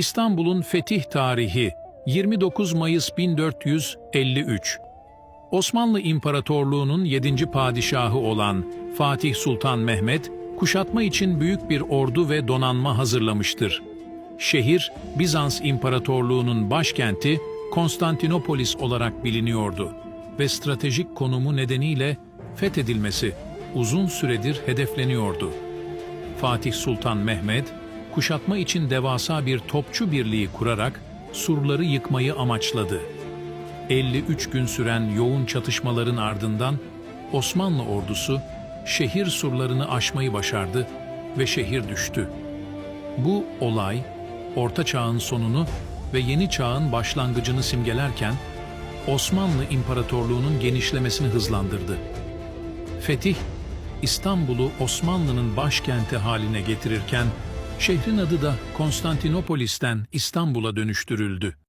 İstanbul'un fetih tarihi 29 Mayıs 1453 Osmanlı İmparatorluğu'nun 7. padişahı olan Fatih Sultan Mehmet, kuşatma için büyük bir ordu ve donanma hazırlamıştır. Şehir, Bizans İmparatorluğu'nun başkenti Konstantinopolis olarak biliniyordu ve stratejik konumu nedeniyle fethedilmesi uzun süredir hedefleniyordu. Fatih Sultan Mehmet, kuşatma için devasa bir topçu birliği kurarak surları yıkmayı amaçladı. 53 gün süren yoğun çatışmaların ardından Osmanlı ordusu şehir surlarını aşmayı başardı ve şehir düştü. Bu olay Orta Çağ'ın sonunu ve Yeni Çağ'ın başlangıcını simgelerken Osmanlı İmparatorluğu'nun genişlemesini hızlandırdı. Fetih, İstanbul'u Osmanlı'nın başkenti haline getirirken, şehrin adı da Konstantinopolis'ten İstanbul'a dönüştürüldü.